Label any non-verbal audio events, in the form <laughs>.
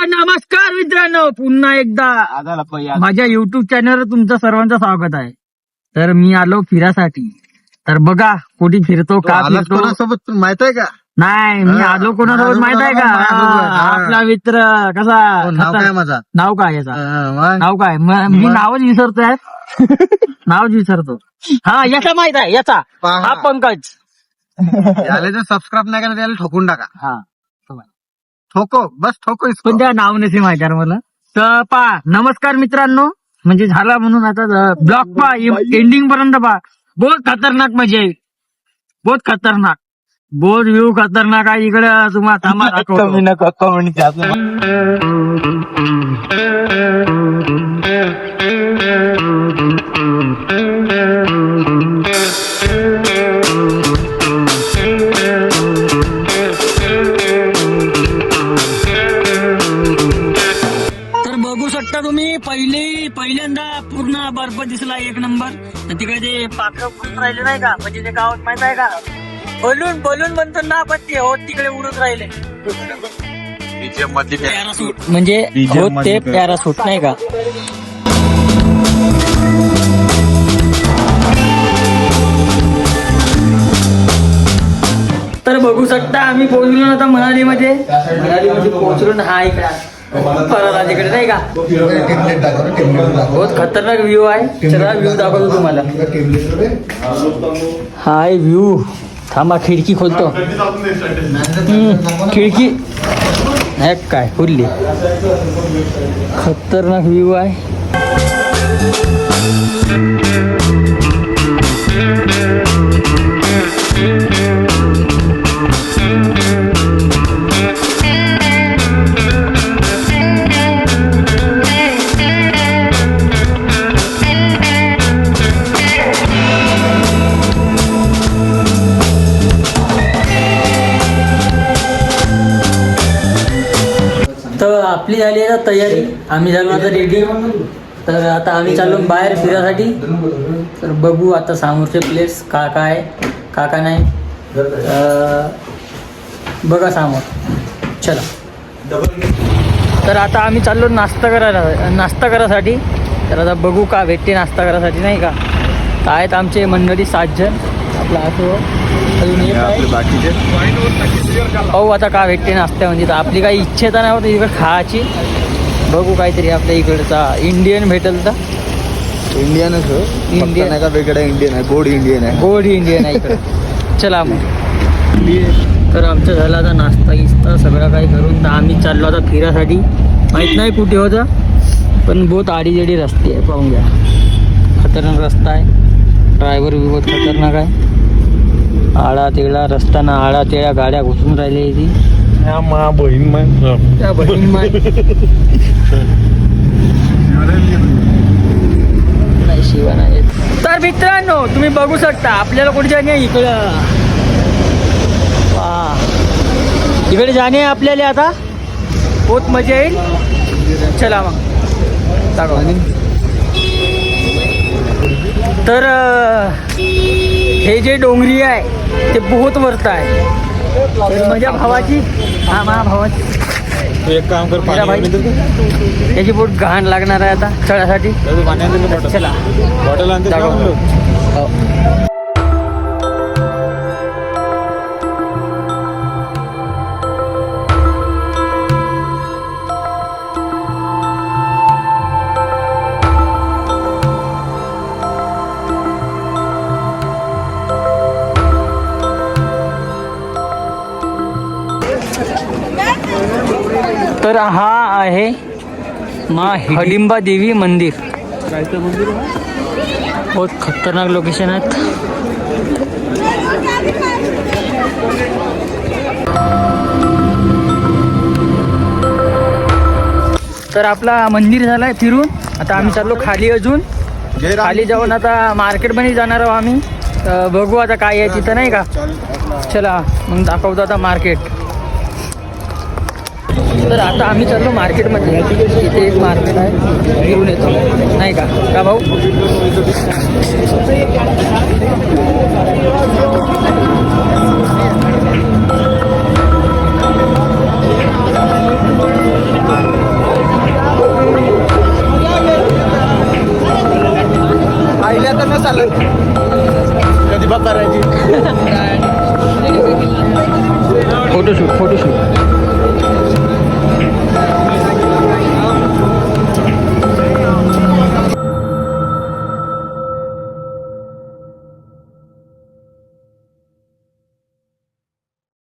तर नमस्कार मित्रांनो. पुन्हा एकदा माझ्या युट्यूब चॅनलवर तुमचं सर्वांचं स्वागत आहे. तर मी आलो फिरासाठी. तर बघा कुठे फिरतो का फिरतो? माहीत आहे का? नाही मी. आलो कोणासोबत माहीत आहे का. आपला मित्र कसा? नाव काय खतर- माझा? नाव काय याचा? नाव काय? म-? नावच विसरतोय. <laughs> नावच विसरतो. हा याचा माहीत आहे याचा. हा पंकज. सबस्क्राईब नाही केलं त्याला ठोकून टाका. हा. ठोको बस ठोको इसको. पण त्या नाव नसे माहिती मला. तर पा नमस्कार मित्रांनो. म्हणजे झाला म्हणून आता ब्लॉग पा एंडिंग पर्यंत पा बहुत खतरनाक मजा येईल. बहुत खतरनाक. बहुत व्ह्यू खतरनाक आहे. इकडे तुम्हाला थांबा <laughs> दाखवतो. <laughs> बघू शकता तुम्ही पहिले पहिल्यांदा पूर्ण बर्फ दिसला एक नंबर. तिकडे ते पाखरं उडून राहिले नाही का? म्हणजे ते गावात माहीत आहे का? बलून बलून म्हणतो ना पण ते हो तिकडे उडून राहिले. पॅरासूट. म्हणजे हो ते पॅरासूट नाही का? तर बघू शकता आम्ही पोहोचलो ना आता मनालीमध्ये. मनालीमध्ये पोहोचलो ना हा इकडे. परत तिकडे नाही का? बहुत खतरनाक व्ह्यू आहे. चला व्ह्यू दाखवतो तुम्हाला. हाय व्ह्यू थांबा खिडकी खोलतो. खिडकी. हे काय खुलली. खतरनाक व्ह्यू आहे. तर आपली झाली आहे आता तयारी. आम्ही झालो आता रेडी. तर आता आम्ही चाललो बाहेर फिरासाठी तर बघू आता समोरचे प्लेस का काय का का नाही बघा समोर. चला. तर आता आम्ही चाललो नाश्ता करायला नाश्ता करायसाठी. तर आता बघू का भेटते नाश्ता करायसाठी नाही का? तर आहेत आमचे मंडळी सात जण आपला असो अजून एक आहे. बाकीचे. पाहू आता का भेटते नाश्त्या म्हणजे. तर आपली काही इच्छा तर नाही होत इकडे खायची. बघू काहीतरी आपल्या इकडचा इंडियन भेटेल तर. इंडियनच हो Indian. इंडियन नाही का वेगळा इंडियन आहे गोड इंडियन आहे. गोड इंडियन आहे इकडे. चला मग. तर आमचं झालं आता नाश्ता गिस्ता सगळं काही करून. तर आम्ही चाललो आता फिरासाठी. माहीत नाही कुठे होता. पण बहुत आडीजडी रस्ते आहे पाहून घ्या. खतरनाक रस्ता आहे. ड्रायव्हर बहुत खतरनाक आहे. आळा तेळा रस्ताना आळा तेळा गाड्या घुसून राहिल्या इथे मा बहीण मग त्या बहीण माय. शिवा नाही. तर मित्रांनो तुम्ही बघू शकता आपल्याला कुठे जाणे? इकडं. इकडे जाणे आहे आपल्याला आता. बहुत मजा येईल. चला मग. दाखव तर हे जे डोंगरी आहे ते बहुत वरत आहे. तर माझ्या भावाची हा माझ्या भावाची. तू एक काम कर मेरा भाई. त्याची बोट घाण लागणार आहे आता चढासाठी. चला. बॉटल आणते. हो. तर हा आहे मा हडिंबा देवी मंदिर. बहुत खतरनाक लोकेशन आहेत. तर आपला मंदिर झालाय फिरून. आता आम्ही चाललो खाली अजून. खाली जाऊन आता मार्केटमध्ये जाणार आहोत आम्ही. बघू आता काय आहे तिथं नाही का? चला मग दाखवतो आता मार्केट तर आता आम्ही चाललो मार्केटमध्ये. इथे एक मार्केट आहे. घेऊन येतो. नाही का? का भाऊ? कधी बघ करायची? <laughs> Photoshoot photoshoot.